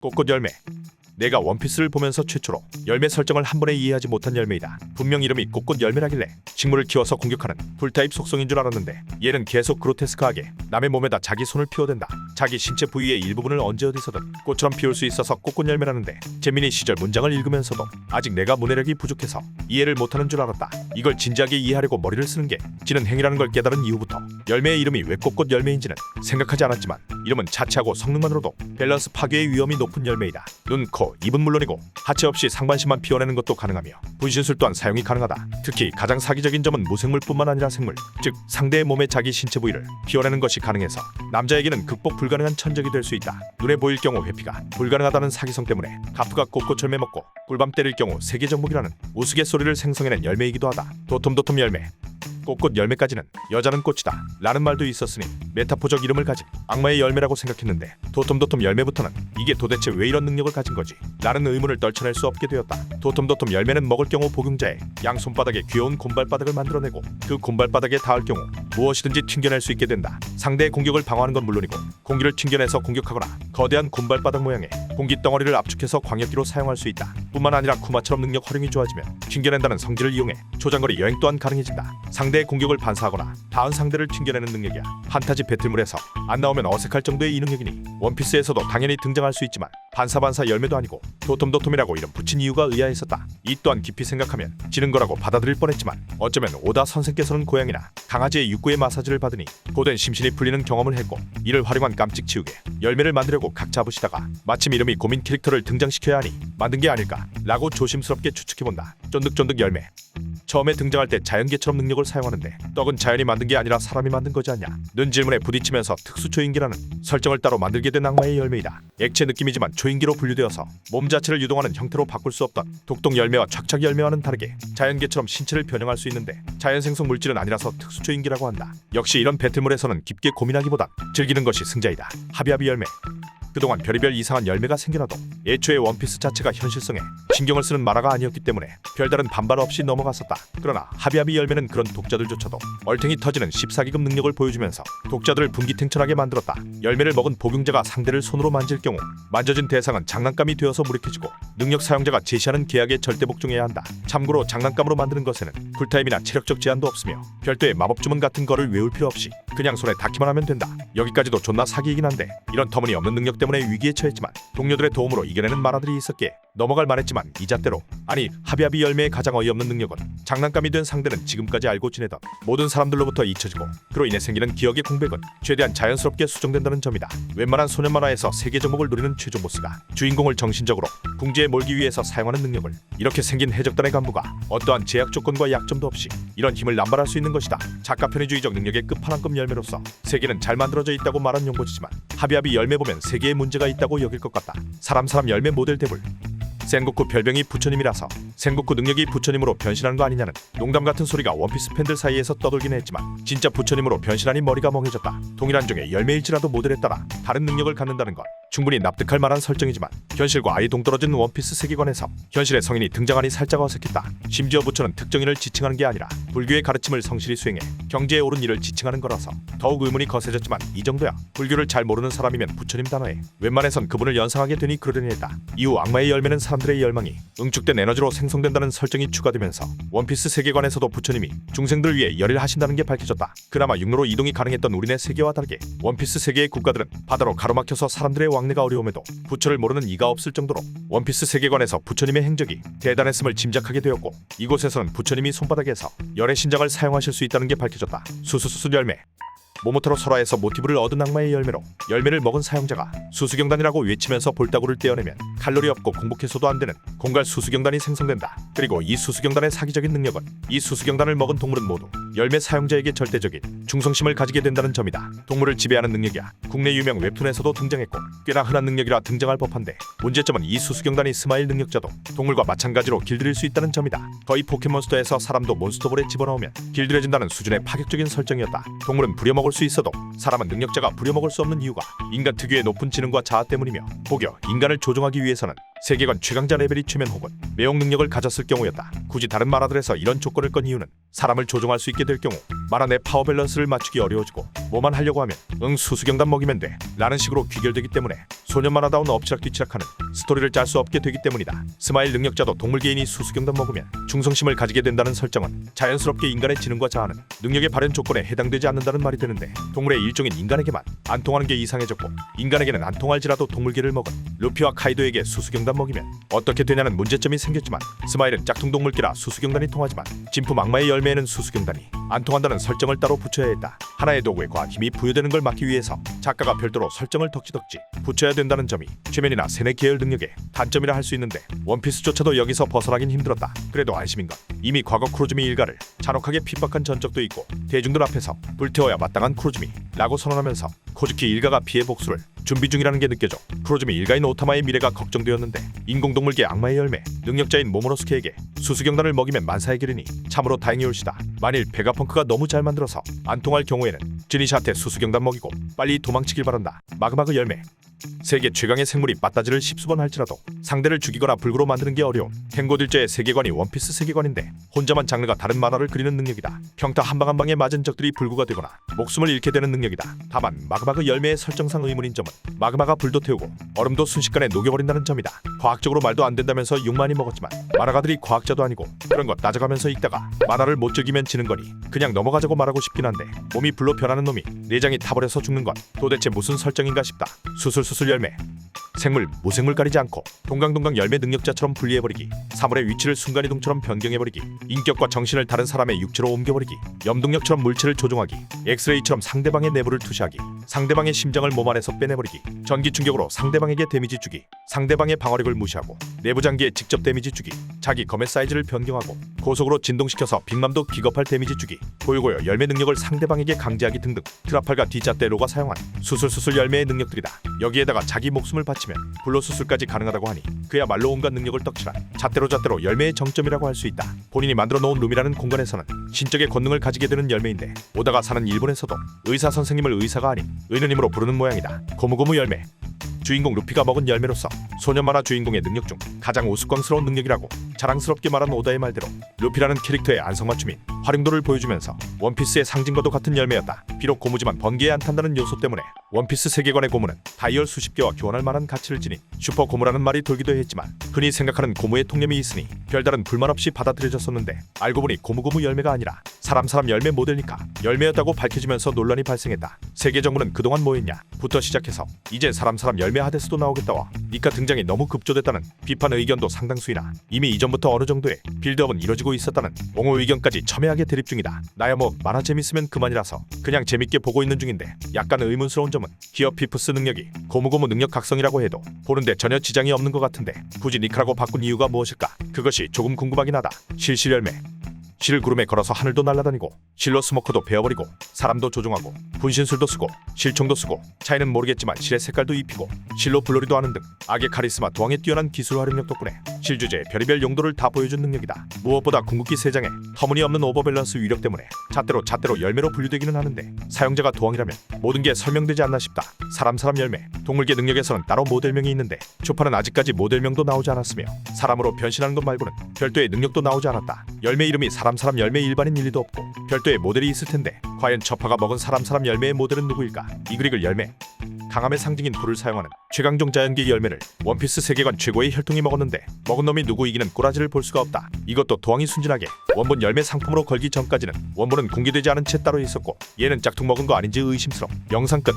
꽃꽃 열매. 내가 원피스를 보면서 최초로 열매 설정을 한 번에 이해하지 못한 열매이다. 분명 이름이 꽃꽃 열매라길래 식물을 키워서 공격하는 불타입 속성인 줄 알았는데 얘는 계속 그로테스크하게 남의 몸에다 자기 손을 피워댄다. 자기 신체 부위의 일부분을 언제 어디서든 꽃처럼 피울 수 있어서 꽃꽃 열매라는데 재민이 시절 문장을 읽으면서도 아직 내가 문해력이 부족해서 이해를 못하는 줄 알았다. 이걸 진지하게 이해하려고 머리를 쓰는 게 지는 행위라는 걸 깨달은 이후부터 열매의 이름이 왜 꽃꽃 열매인지는 생각하지 않았지만 이름은 자체하고 성능만으로도 밸런스 파괴의 위험이 높은 열매이다. 눈, 코, 입은 물론이고 하체 없이 상반신만 피워내는 것도 가능하며 분신술 또한 사용이 가능하다. 특히 가장 사기적인 점은 무생물뿐만 아니라 생물, 즉 상대의 몸의 자기 신체 부위를 피워내는 것이 가능해서 남자에게는 극복 불가능한 천적이 될 수 있다. 눈에 보일 경우 회피가 불가능하다는 사기성 때문에 가프가 열매 먹고 꿀밤 때릴 경우 세계 정복이라는 우스갯소리를 생성해낸 열매이기도 하다. 도톰도톰 열매. 꽃꽃 열매까지는 여자는 꽃이다 라는 말도 있었으니 메타포적 이름을 가진 악마의 열매라고 생각했는데 도톰도톰 열매부터는 이게 도대체 왜 이런 능력을 가진 거지? 라는 의문을 떨쳐낼 수 없게 되었다. 도톰도톰 열매는 먹을 경우 복용자의 양손바닥에 귀여운 곰발바닥을 만들어내고 그 곰발바닥에 닿을 경우 무엇이든지 튕겨낼 수 있게 된다. 상대의 공격을 방어하는 건 물론이고 공기를 튕겨내서 공격하거나 거대한 곰발바닥 모양의 공기 덩어리를 압축해서 광역기로 사용할 수 있다. 뿐만 아니라 쿠마처럼 능력 활용이 좋아지면 튕겨낸다는 성질을 이용해 초장거리 여행 또한 가능해진다. 상대 의 공격을 반사하거나 닿은 상대를 튕겨내는 능력이야. 판타지 배틀물에서 안 나오면 어색할 정도의 이 능력이니 원피스에서도 당연히 등장할 수 있지만 반사반사 열매도 아니고 도톰도톰이라고 이름 붙인 이유가 의아했었다. 이 또한 깊이 생각하면 지는 거라고 받아들일 뻔했지만 어쩌면 오다 선생께서는 고양이나 강아지의 육구의 마사지를 받으니 고된 심신이 풀리는 경험을 했고 이를 활용한 깜찍 치우게 열매를 만들려고 각 잡으시다가 마침 이름이 고민 캐릭터를 등장시켜야 하니 만든 게 아닐까 라고 조심스럽게 추측해본다. 쫀득쫀득 열매 처음에 등장할 때 자연계처럼 능력을 사용하는데 떡은 자연이 만든 게 아니라 사람이 만든 거지 않냐. 는 질문에 부딪히면서 특수 초인기라는 설정을 따로 만들게 된 악마의 열매이다. 액체 느낌이지만 초인기로 분류되어서 몸 자체를 유동하는 형태로 바꿀 수 없던 독동 열매와 착착 열매와는 다르게 자연계처럼 신체를 변형할 수 있는데 자연 생성 물질은 아니라서 특수 초인기라고 한다. 역시 이런 배틀물에서는 깊게 고민하기보단 즐기는 것이 승자이다. 하비하비 열매 그동안 별의별 이상한 열매가 생겨나도 애초에 원피스 자체가 현실성에 신경을 쓰는 만화가 아니었기 때문에 별다른 반발 없이 넘어갔었다. 그러나 하비하비 열매는 그런 독자들조차도 얼탱이 터지는 14기급 능력을 보여주면서 독자들을 분기탱천하게 만들었다. 열매를 먹은 복용자가 상대를 손으로 만질 경우 만져진 대상은 장난감이 되어서 무력해지고 능력 사용자가 제시하는 계약에 절대 복종해야 한다. 참고로 장난감으로 만드는 것에는 쿨타임이나 체력적 제한도 없으며 별도의 마법 주문 같은 거를 외울 필요 없이 그냥 손에 닿기만 하면 된다. 여기까지도 존나 사기이긴 한데 이런 터무니없는 능력 때문에 위기에 처했지만 동료들의 도움으로 이겨내는 만화들이 있었기에 넘어갈 만했지만 이 잣대로 아니 하비하비 열매의 가장 어이없는 능력은 장난감이 된 상대는 지금까지 알고 지내던 모든 사람들로부터 잊혀지고 그로 인해 생기는 기억의 공백은 최대한 자연스럽게 수정된다는 점이다. 웬만한 소년 만화에서 세계 정복을 노리는 최종 보스가 주인공을 정신적으로 궁지에 몰기 위해서 사용하는 능력을 이렇게 생긴 해적단의 간부가 어떠한 제약 조건과 약점도 없이 이런 힘을 남발할 수 있는 것이다. 작가 편의주의적 능력의 끝판왕급 열매로서 세계는 잘 만들어져 있다고 말한 용보지만 하비하비 열매 보면 세계 에 문제가 있다고 여길 것 같다. 사람 사람 열매 모델 대불 생고쿠 별명이 부처님이라서 생고쿠 능력이 부처님으로 변신하는 거 아니냐는 농담 같은 소리가 원피스 팬들 사이에서 떠돌긴 했지만 진짜 부처님으로 변신하니 머리가 멍해졌다. 동일한 종의 열매일지라도 모델에 따라 다른 능력을 갖는다는 건 충분히 납득할 만한 설정이지만 현실과 아예 동떨어진 원피스 세계관에서 현실의 성인이 등장하니 살짝 어색했다. 심지어 부처는 특정인을 지칭하는 게 아니라 불교의 가르침을 성실히 수행해 경제에 옳은 일을 지칭하는 거라서 더욱 의문이 거세졌지만 이 정도야. 불교를 잘 모르는 사람이면 부처님 단어에 웬만해선 그분을 연상하게 되니 그러려니 했다. 이후 악마의 열매는 사람들의 열망이 응축된 에너지로 생성된다는 설정이 추가되면서 원피스 세계관에서도 부처님이 중생들을 위해 열일 하신다는 게 밝혀졌다. 그나마 육로로 이동이 가능했던 우리네 세계와 다르게 원피스 세계의 국가들은 바다로 가로막혀서 사람들의 왕 래가 어려움에도 부처를 모르는 이가 없을 정도로 원피스 세계관에서 부처님의 행적이 대단했음을 짐작하게 되었고 이곳에서는 부처님이 손바닥에서 열의 신장을 사용하실 수 있다는 게 밝혀졌다. 수수수수 열매 모모타로 설화에서 모티브를 얻은 악마의 열매로 열매를 먹은 사용자가 수수경단이라고 외치면서 볼따구를 떼어내면 칼로리 없고 공복해서도 안 되는 공갈 수수경단이 생성된다. 그리고 이 수수경단의 사기적인 능력은 이 수수경단을 먹은 동물은 모두 열매 사용자에게 절대적인 충성심을 가지게 된다는 점이다. 동물을 지배하는 능력이야. 국내 유명 웹툰에서도 등장했고 꽤나 흔한 능력이라 등장할 법한데 문제점은 이 수수경단이 스마일 능력자도 동물과 마찬가지로 길들일 수 있다는 점이다. 거의 포켓몬스터에서 사람도 몬스터볼에 집어넣으면 길들여진다는 수준의 파격적인 설정이었다. 동물은 부려먹을 수 있어도 사람은 능력자가 부려먹을 수 없는 이유가 인간 특유의 높은 지능과 자아 때문이며 혹여 인간을 조종하기 위해서는 세계관 최강자 레벨이 최면 혹은 매혹 능력을 가졌을 경우였다. 굳이 다른 만화들에서 이런 조건을 건 이유는 사람을 조종할 수 있게 될 경우 만화 내 파워 밸런스를 맞추기 어려워지고 뭐만 하려고 하면 응 수수경단 먹이면 돼 라는 식으로 귀결되기 때문에 소년 만화다운 엎치락뒤치락하는 스토리를 짤 수 없게 되기 때문이다. 스마일 능력자도 동물 개인이 수수경단 먹으면 중성심을 가지게 된다는 설정은 자연스럽게 인간의 지능과 자아는 능력의 발현 조건에 해당되지 않는다는 말이 되는데 동물의 일종인 인간에게만 안 통하는 게 이상해졌고 인간에게는 안 통할지라도 동물계를 먹은 루피와 카이도에게 수수경단 먹이면 어떻게 되냐는 문제점이 생겼지만 스마일은 짝퉁 동물끼라 수수경단이 통하지만 진품 악마의 열매에는 수수경단이 안 통한다는 설정을 따로 붙여야 했다. 하나의 도구에 과학 힘이 부여되는 걸 막기 위해서 작가가 별도로 설정을 덕지덕지 붙여야 된다는 점이 최면이나 세네 계열 능력의 단점이라 할 수 있는데 원피스조차도 여기서 벗어나긴 힘들었다. 그래도 안심인 건 이미 과거 쿠로즈미 일가를 잔혹하게 핍박한 전적도 있고 대중들 앞에서 불태워야 마땅한 쿠로즈미라고 선언하면서 코즈키 일가가 피해 복수를 준비 중이라는 게 느껴져 쿠로즈미 일가인 오타마의 미래가 걱정되었는데 인공동물계 악마의 열매 능력자인 모모노스케에게 수수경단을 먹이면 만사의 길이니 참으로 다행이올시다. 만일 베가펑크가 너무 잘 만들어서 안 통할 경우에는 지니샤한테 수수경단 먹이고 빨리 도망치길 바란다. 마그마그 열매 세계 최강의 생물이 빠따지를 십수번 할지라도 상대를 죽이거나 불구로 만드는 게 어려운 탱고딜저의 세계관이 원피스 세계관인데 혼자만 장르가 다른 만화를 그리는 능력이다. 평타 한 방 한 방에 맞은 적들이 불구가 되거나 목숨을 잃게 되는 능력이다. 다만 마그마그 열매의 설정상 의문인 점은 마그마가 불도 태우고 얼음도 순식간에 녹여버린다는 점이다. 과학적으로 말도 안 된다면서 욕 많이 먹었지만 만화가들이 과학자도 아니고 그런 거 따져가면서 읽다가 만화를 못 즐기면 지는 거니 그냥 넘어가자고 말하고 싶긴 한데 몸이 불로 변하는 놈이 내장이 타버려서 죽는 건 도대체 무슨 설정인가 싶다. 수술수술 열매 생물, 무생물 가리지 않고 동강동강 열매 능력자처럼 분리해버리기 사물의 위치를 순간이동처럼 변경해버리기 인격과 정신을 다른 사람의 육체로 옮겨버리기 염동력처럼 물체를 조종하기 엑스레이처럼 상대방의 내부를 투시하기 상대방의 심장을 몸 안에서 빼내버리기 전기 충격으로 상대방에게 데미지 주기 상대방의 방어력을 무시하고 내부 장기에 직접 데미지 주기 자기 검의 사이즈를 변경하고 고속으로 진동시켜서 빅맘도 기겁할 데미지 주기 고요고요 열매 능력을 상대방에게 강제하기 등등 트라팔과 디자떼로가 사용한 수술수술 열매의 능력들이다. 여기에다가 자기 목숨을 바치 면 불로 수술까지 가능하다고 하니 그야말로 온갖 능력을 떡칠한 잣대로 잣대로 열매의 정점이라고 할 수 있다. 본인이 만들어 놓은 룸이라는 공간에서는 신적의 권능을 가지게 되는 열매인데 오다가 사는 일본에서도 의사 선생님을 의사가 아닌 의느님으로 부르는 모양이다. 고무고무 열매 주인공 루피가 먹은 열매로서 소년 만화 주인공의 능력 중 가장 우스꽝스러운 능력이라고 자랑스럽게 말한 오다의 말대로 루피라는 캐릭터의 안성맞춤인 활용도를 보여주면서 원피스의 상징과도 같은 열매였다. 비록 고무지만 번개에 안 탄다는 요소 때문에 원피스 세계관의 고무는 다이얼 수십 개와 교환할 만한 가치를 지닌 슈퍼 고무라는 말이 돌기도 했지만 흔히 생각하는 고무의 통념이 있으니 별다른 불만 없이 받아들여졌었는데 알고 보니 고무고무 열매가 아니라 사람 사람 열매 모델니까 열매였다고 밝혀지면서 논란이 발생했다. 세계 정부는 그동안 뭐했냐? 부터 시작해서 이젠 사람 사람 열매 하데스도 나오겠다와 니카 등장이 너무 급조됐다는 비판 의견도 상당수이나 이미 이전부터 어느 정도의 빌드업은 이뤄지고 있었다는 옹호 의견까지 첨예하게 대립 중이다. 나야 뭐 만화 재밌으면 그만이라서 그냥 재밌게 보고 있는 중인데 약간 의문스러운 점은 히어 피프스 능력이 고무고무 능력 각성이라고 해도 보는데 전혀 지장이 없는 것 같은데 굳이 니카라고 바꾼 이유가 무엇일까? 그것이 조금 궁금하긴 하다. 실실 열매 실 구름에 걸어서 하늘도 날아다니고 실로 스모커도 베어버리고 사람도 조종하고 분신술도 쓰고 실총도 쓰고 차이는 모르겠지만 실의 색깔도 입히고 실로 불놀이도 하는 등 악의 카리스마 도항의 뛰어난 기술 활용력 덕분에 실 주제의 별의별 용도를 다 보여준 능력이다. 무엇보다 궁극기 세장의 터무니없는 오버밸런스 위력 때문에 잣대로 잣대로 열매로 분류되기는 하는데 사용자가 도항이라면 모든 게 설명되지 않나 싶다. 사람 사람 열매 동물계 능력에서는 따로 모델명이 있는데 초파는 아직까지 모델명도 나오지 않았으며 사람으로 변신하는 것 말고는 별도의 능력도 나오지 않았다. 열매 이름이 사람 사람 열매 일반인 일리도 없고 별도의 모델이 있을 텐데 과연 처파가 먹은 사람 사람 열매의 모델은 누구일까? 이그릭을 열매 강함의 상징인 불을 사용하는 최강종 자연계 열매를 원피스 세계관 최고의 혈통이 먹었는데 먹은 놈이 누구 이기는 꼬라지를 볼 수가 없다. 이것도 도항이 순진하게 원본 열매 상품으로 걸기 전까지는 원본은 공개되지 않은 채 따로 있었고 얘는 짝퉁 먹은 거 아닌지 의심스러워. 영상 끝.